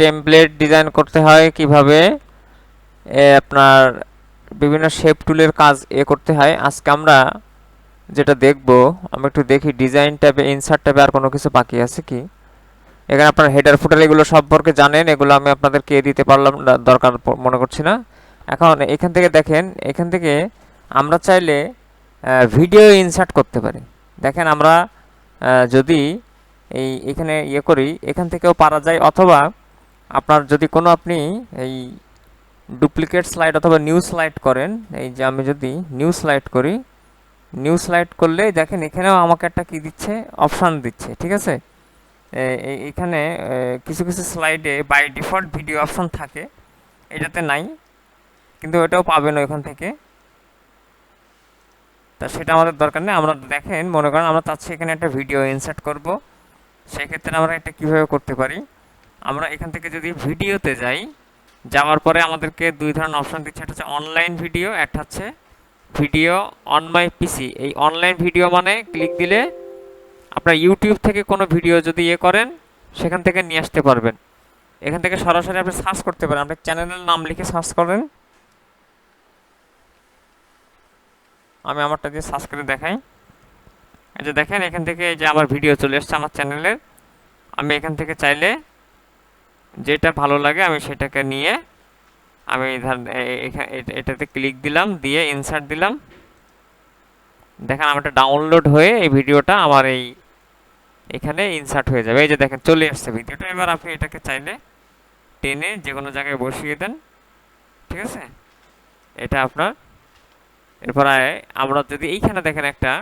Template design করতে হয়, কীভাবে আপনার বিভিন্ন শেপ টুলের কাজ এ করতে হয়, আজকে আমরা যেটা দেখব, আমি একটু দেখি ডিজাইন ট্যাবে ইনসার্ট ট্যাবে আর কোনো কিছু বাকি আছে কি? এখানে আপনার হেডার ফুটার এগুলো সম্পর্কে জানেন, এগুলো আমি আপনাদেরকে দিতে পারলাম দরকার মনে করছি না। এখন এখান থেকে দেখেন, এখান থেকে আমরা চাইলে ভিডিও ইনসার্ট করতে পারি। দেখেন আমরা যদি এই এখানে ইয়ে করি, এখান থেকেও পারা যায়। অথবা আপনার যদি কোনো আপনি এই ডুপ্লিকেট স্লাইড অথবা নিউ স্লাইড করেন, এই যে আমি যদি নিউ স্লাইড করি, নিউ স্লাইড করলে দেখেন এখানেও আমাকে একটা কি দিচ্ছে? অপশান দিচ্ছে, ঠিক আছে? এখানে কিছু কিছু স্লাইডে বাই ডিফল্ট ভিডিও অপশন থাকে, এটাতে নাই, কিন্তু ওটাও পাবেন ওইখান থেকে। তা সেটা আমাদের দরকার নেই, আমরা দেখেন, মনে করেন আমরা চাচ্ছি এখানে একটা ভিডিও ইনসার্ট করব। সেক্ষেত্রে আমরা এটা কীভাবে করতে পারি? আমরা এখান থেকে যদি ভিডিওতে যাই, যাওয়ার পরে আমাদেরকে দুই ধরনের অপশন দিচ্ছে। একটা হচ্ছে অনলাইন ভিডিও একটা হচ্ছে ভিডিও অন মাই পিসি এই অনলাইন ভিডিও মানে ক্লিক দিলে আপনার ইউটিউব থেকে কোনো ভিডিও যদি ইয়ে করেন, সেখান থেকে নিয়ে আসতে পারবেন। এখান থেকে সরাসরি আপনি সার্চ করতে পারেন। আপনার চ্যানেলের নাম লিখে সার্চ করেন। আমি আমারটা দিয়ে সার্চ করে দেখাই। যে দেখেন, এখান থেকে যে আমার ভিডিও চলে এসছে আমার চ্যানেলের আমি এখান থেকে চাইলে যেটা ভালো লাগে আমি সেটাকে নিয়ে আমি এটাতে ক্লিক দিলাম, দিয়ে ইনসার্ট দিলাম। দেখেন আমারটা ডাউনলোড হয়ে এই ভিডিওটা আমার এই এখানে ইনসার্ট হয়ে যাবে। এই যে দেখেন, চলে আসছে ভিডিওটা এবার আপনি এটাকে চাইলে টেনে যে কোনো জায়গায় বসিয়ে দেন। ঠিক আছে? এটা আপনার, এরপর আমরা যদি এইখানে দেখেন একটা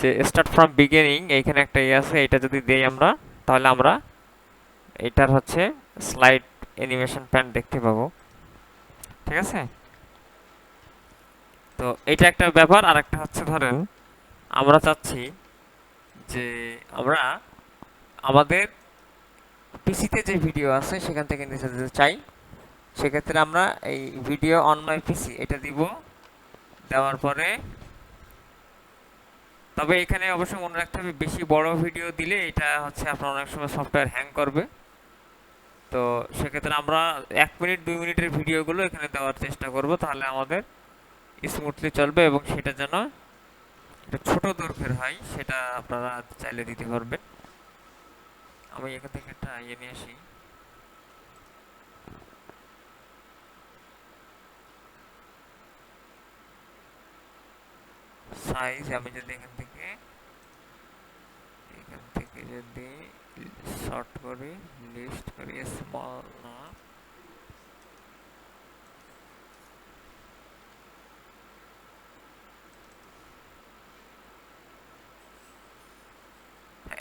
যে স্টার্ট ফ্রম বিগিনিং এইখানে একটা ইয়ে আছে, এটা যদি দেই আমরা, তাহলে আমরা এটার হচ্ছে স্লাইড অ্যানিমেশন প্যান দেখতে পাবো। ঠিক আছে? তো এটা একটা ব্যাপার আর একটা হচ্ছে ধরেন, আমরা চাচ্ছি যে আমরা আমাদের পিসিতে যে ভিডিও আছে, সেখান থেকে নিচে যেতে চাই। সেক্ষেত্রে আমরা এই ভিডিও অন মাই পিসি এটা দিব। দেওয়ার পরে তবে এখানে অবশ্যই মনে রাখতে হবে, বেশি বড় ভিডিও দিলে এটা হচ্ছে আপনার অনেক সময় সফটওয়্যার হ্যাং করবে। তো সেক্ষেত্রে আমরা এক মিনিট, দুই মিনিটের ভিডিওগুলো এখানে দেওয়ার চেষ্টা করব, তাহলে আমাদের স্মুথলি চলবে এবং সেটা যেন একটা ছোট দৈর্ঘ্যের হয়, সেটা আপনারা চাইলে দিতে পারবেন। আমি এখান থেকে একটা ইয়ে নিয়ে আসি। সাইজ আমি যদি এখান থেকে যদি শর্ট করি লিস্ট করি স্মল না।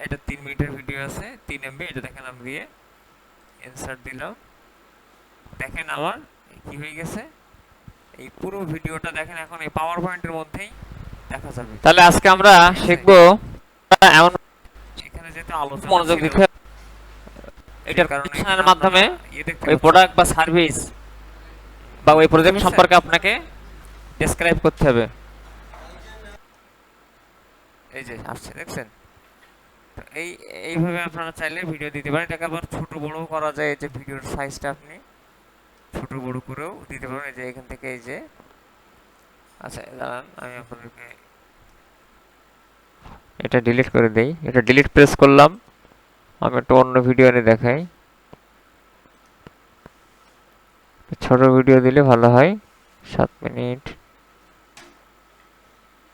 এটা তিন মিনিটের ভিডিও আছে তিন এমবি এটা দেখেন আমি দিয়ে ইনসার্ট দিলাম। দেখেন আমার কি হয়ে গেছে। এই পুরো ভিডিওটা দেখেন এখন এই পাওয়ার পয়েন্টের মধ্যেই দেখা যাবে। তাহলে আজকে আমরা শিখব এমন মনোযোগ দিতে এটার কারণে মাধ্যমে ইয়ে ওই প্রোডাক্ট বা সার্ভিস বা ওই প্রজেক্ট সম্পর্কে আপনাকে ডেসক্রাইব করতে হবে। এই যে আসছে দেখছেন? এই এইভাবে আপনারা চাইলে ভিডিও দিতে পারেন। এটাকে আবার ছোট বড় করা যায়। এই যে ভিডিওর সাইজটা আপনি ছোট বড় করেও দিতে পারেন। এই যে এখান থেকে এই যে আচ্ছা দাঁড়ান আমি আপনাদেরকে এটা ডিলিট করে দেই। এটা ডিলিট প্রেস করলাম। আমি একটা অন্য ভিডিও এনে দেখাই। ছোট ভিডিও দিলে ভালো হয়। সাত মিনিট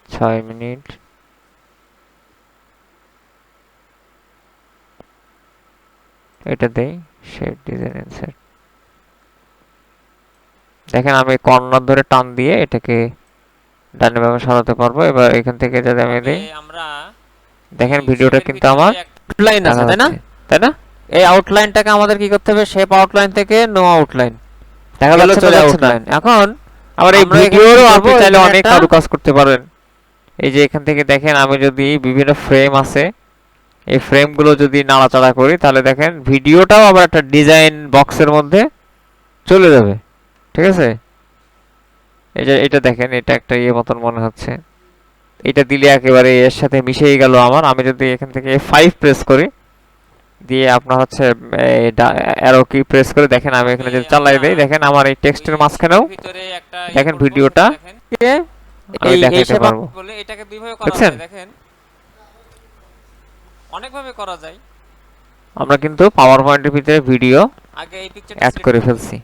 ছয় মিনিট এটা দেই শেপ ডিজাইন ইনসার্ট দেখেন আমি কর্নার ধরে টান দিয়ে এটাকে ডানে বামে সরাতে পারব। এবার এখান থেকে যদি আমি দেই আমরা দেখেন ভিডিওটা কিন্তু আমার আউটলাইন আছে তাই না? তাই না? এই আউটলাইনটাকে আমাদের কি করতে হবে? শেপ আউটলাইন থেকে নো আউটলাইন দেখা গেল চলে। আউটলাইন এখন আবার এই ভিডিওরও আপনি চাইলে অনেক কারু কাজ করতে পারেন। এই যে এখান থেকে দেখেন আমি যদি বিভিন্ন ফ্রেম আছে এই ফ্রেমগুলো যদি নাড়াচাড়া করি তাহলে দেখেন ভিডিওটাও আবার একটা ডিজাইন বক্সের মধ্যে চলে যাবে। ঠিক আছে? এই যে এটা দেখেন এটা একটা ইয়ে মতন মনে হচ্ছে। এটা দিলে একেবারে এর সাথে মিশেই গেল আমার। আমি যদি এখান থেকে ফাইভ প্রেস করি দিয়ে আপনার হচ্ছে অ্যারো কি প্রেস করে দেখেন আমি এখানে যদি চালাই দেই দেখেন আমার এই টেক্সটের মাঝখানেও দেখেন ভিডিওটা। আমি দেখাতে পারব। এটাকে দুইভাবে করা যায় দেখেন। অনেকভাবে করা যায়। আমরা কিন্তু পাওয়ার পয়েন্টের ভিতরে ভিডিও আগে এই পিকচারটা অ্যাড করে ফেলছি।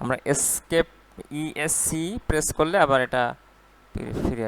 আমরা এসকেপ ইএসসি প্রেস করলে আবার এটা ফিরে